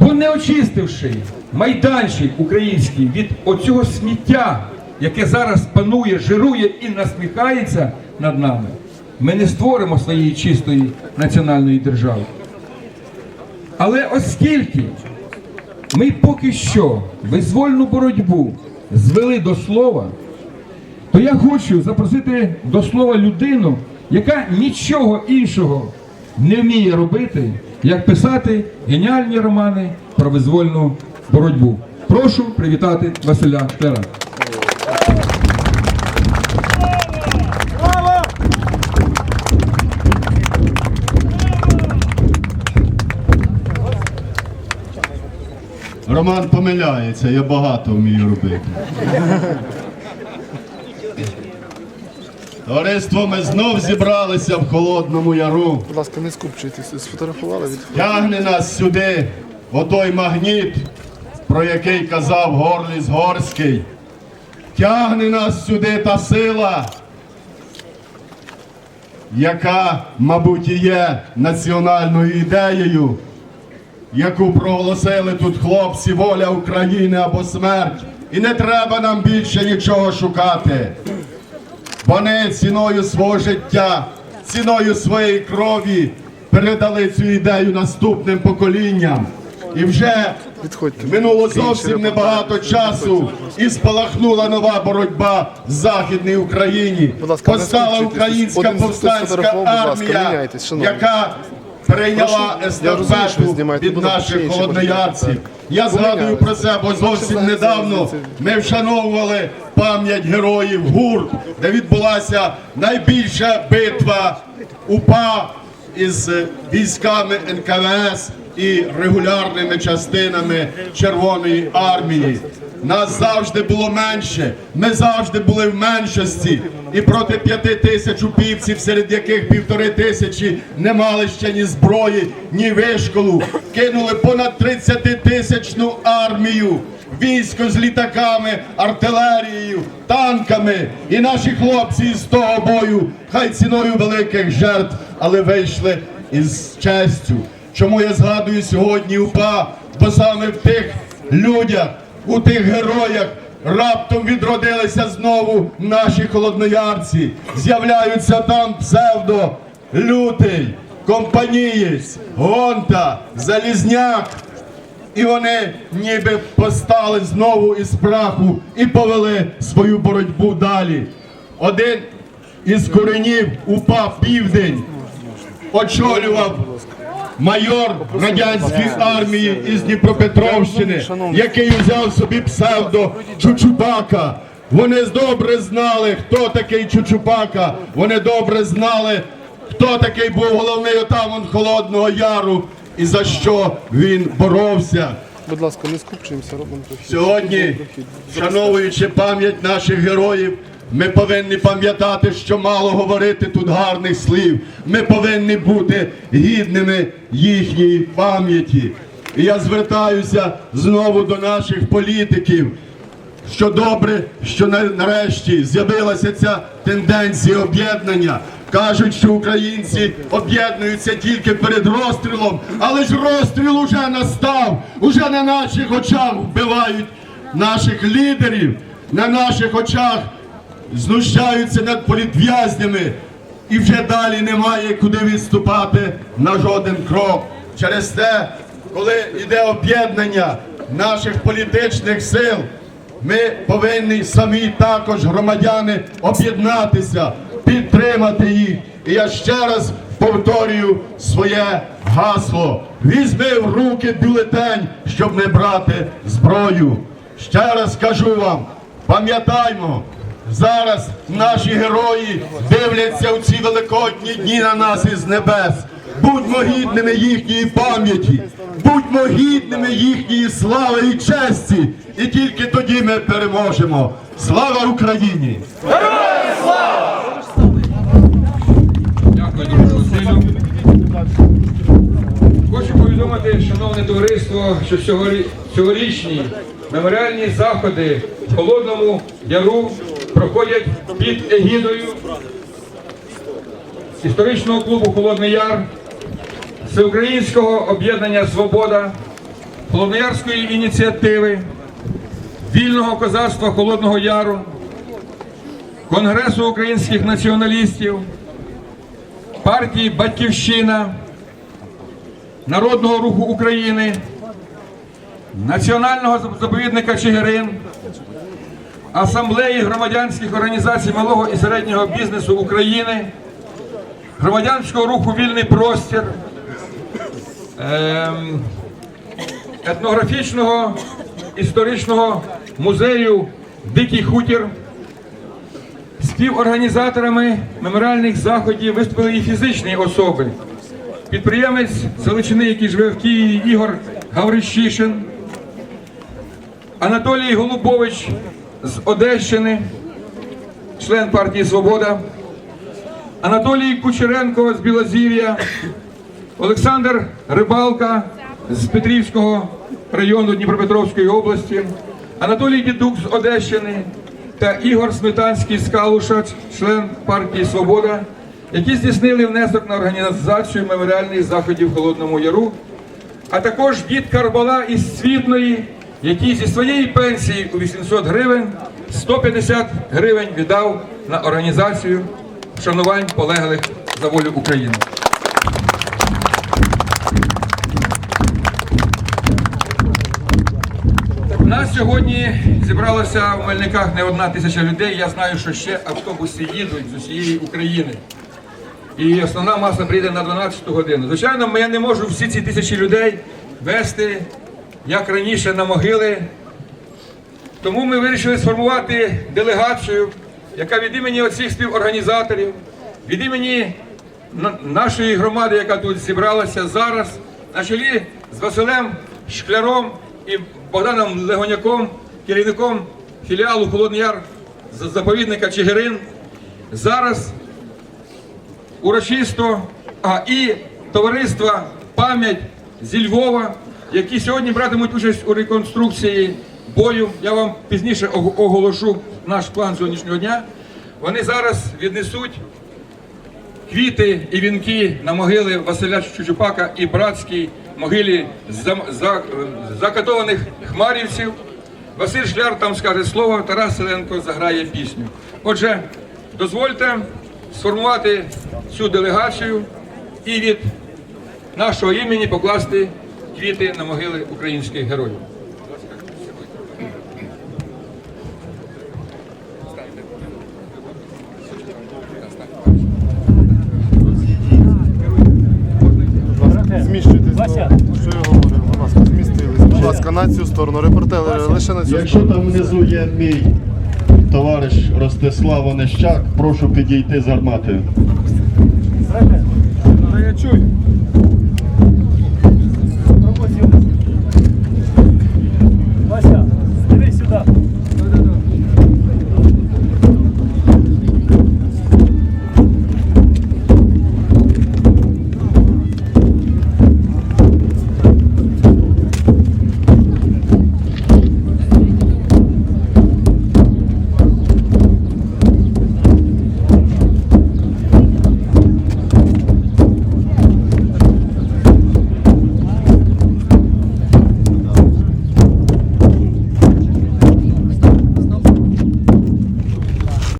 Бо не очистивши майданчик український від оцього сміття, яке зараз панує, жирує і насміхається над нами, ми не створимо своєї чистої національної держави. Але оскільки ми поки що визвольну боротьбу звели до слова, то я хочу запросити до слова людину, яка нічого іншого не вміє робити, як писати геніальні романи про визвольну боротьбу. Прошу привітати Василя Штера. Роман помиляється, я багато вмію робити. Товариство, ми знов зібралися в Холодному Яру. Будь ласка, не скупчуйтесь, сфотографували від Тягне нас сюди отой магніт, про який казав Горліс Горський. Тягне нас сюди та сила, яка, мабуть, і є національною ідеєю, яку проголосили тут хлопці, воля України або смерть. І не треба нам більше нічого шукати. Вони ціною свого життя, ціною своєї крові передали цю ідею наступним поколінням. І вже минуло зовсім небагато часу і спалахнула нова боротьба в Західній Україні. Постала українська повстанська армія, яка ви естафету від наших холодноярців. Я згадую про це, бо зовсім недавно. ми вшановували пам'ять героїв ГУР, де відбулася найбільша битва УПА із військами НКВС і регулярними частинами Червоної армії. Нас завжди було менше. Ми завжди були в меншості. І проти п'яти тисяч упівців, серед яких півтори тисячі не мали ще ні зброї, ні вишколу, кинули понад 30 тисячну армію, військо з літаками, артилерією, танками. І наші хлопці з того бою, хай ціною великих жертв, але вийшли із честю. Чому я згадую сьогодні УПА? Бо саме в тих людях, у тих героях раптом відродилися знову наші холодноярці. З'являються там псевдо Лютий, Компанієць, Гонта, Залізняк. І вони ніби постали знову із праху і повели свою боротьбу далі. Один із коренів УПА Південь очолював майор радянської армії із Дніпропетровщини, який взяв собі псевдо Чучупака. Вони добре знали, хто такий Чучупака. Вони добре знали, хто такий був головний отаман Холодного Яру і за що він боровся. Будь ласка, не скупчуємося, робимо прохід. Сьогодні, вшановуючи пам'ять наших героїв, ми повинні пам'ятати, що мало говорити тут гарних слів. Ми повинні бути гідними їхньої пам'яті. І я звертаюся знову до наших політиків. Що добре, що на- нарешті з'явилася ця тенденція об'єднання. Кажуть, що українці об'єднуються тільки перед розстрілом, але ж розстріл уже настав. Уже на наших очах вбивають наших лідерів, на наших очах знущаються над політв'язнями. І вже далі немає куди відступати на жоден крок. Через те, коли йде об'єднання наших політичних сил, ми повинні самі також громадяни об'єднатися, підтримати їх. І я ще раз повторюю своє гасло. Візьми в руки бюлетень, щоб не брати зброю. Ще раз кажу вам, пам'ятаймо, зараз наші герої дивляться у ці великодні дні на нас із небес. Будьмо гідними їхньої пам'яті, будьмо гідними їхньої слави і честі, і тільки тоді ми переможемо. Слава Україні! Дякую Хочу повідомити, шановне товариство, що цьогорічні меморіальні заходи в Холодному Яру проходять під егідою історичного клубу Холодний Яр, Всеукраїнського об'єднання Свобода, Холодноярської ініціативи, Вільного козацтва Холодного Яру, Конгресу українських націоналістів, партії Батьківщина, Народного руху України, Національного заповідника Чигирин, Асамблеї громадянських організацій малого і середнього бізнесу України, громадянського руху Вільний простір, ем, етнографічного історичного музею Дикий хутір. Співорганізаторами меморіальних заходів виступили і фізичні особи. Підприємець з Галичини, який живе в Києві, Ігор Гаврищишин, Анатолій Голубович з Одещини, член партії Свобода, Анатолій Кучеренко з Білозір'я, Олександр Рибалка з Петрівського району Дніпропетровської області, Анатолій Дідук з Одещини та Ігор Сметанський з Калуша, член партії Свобода, які здійснили внесок на організацію меморіальних заходів в Холодному Яру, а також дід Карбала із Світної, який зі своєї пенсії у 800 гривень 150 гривень віддав на організацію вшанувань полеглих за волю України. Нас сьогодні зібралося в Мельниках не одна тисяча людей. Я знаю, що ще автобуси їдуть з усієї України. І основна маса прийде на 12 годину. Звичайно, я не можу всі ці тисячі людей вести, як раніше, на могили. Тому ми вирішили сформувати делегацію, яка від імені оцих співорганізаторів, від імені нашої громади, яка тут зібралася зараз, на чолі з Василем Шкляром і Богданом Легоняком, керівником філіалу Холодний Яр заповідника Чигирин. Зараз урочисто, а і товариства пам'ять зі Львова, які сьогодні братимуть участь у реконструкції бою. Я вам пізніше оголошу наш план сьогоднішнього дня. Вони зараз віднесуть квіти і вінки на могили Василя Чучупака і братській могилі закатованих хмарівців. Василь Шляр там скаже слово, Тарас Селенко заграє пісню. Отже, дозвольте сформувати цю делегацію і від нашого імені покласти квіти на могили українських героїв. Зміщуйтесь ласка, на цю сторону. Репортер лише на цю сторону. Якщо там внизу є мій товариш Ростислав Онищак, прошу підійти з арматою. Та я чую.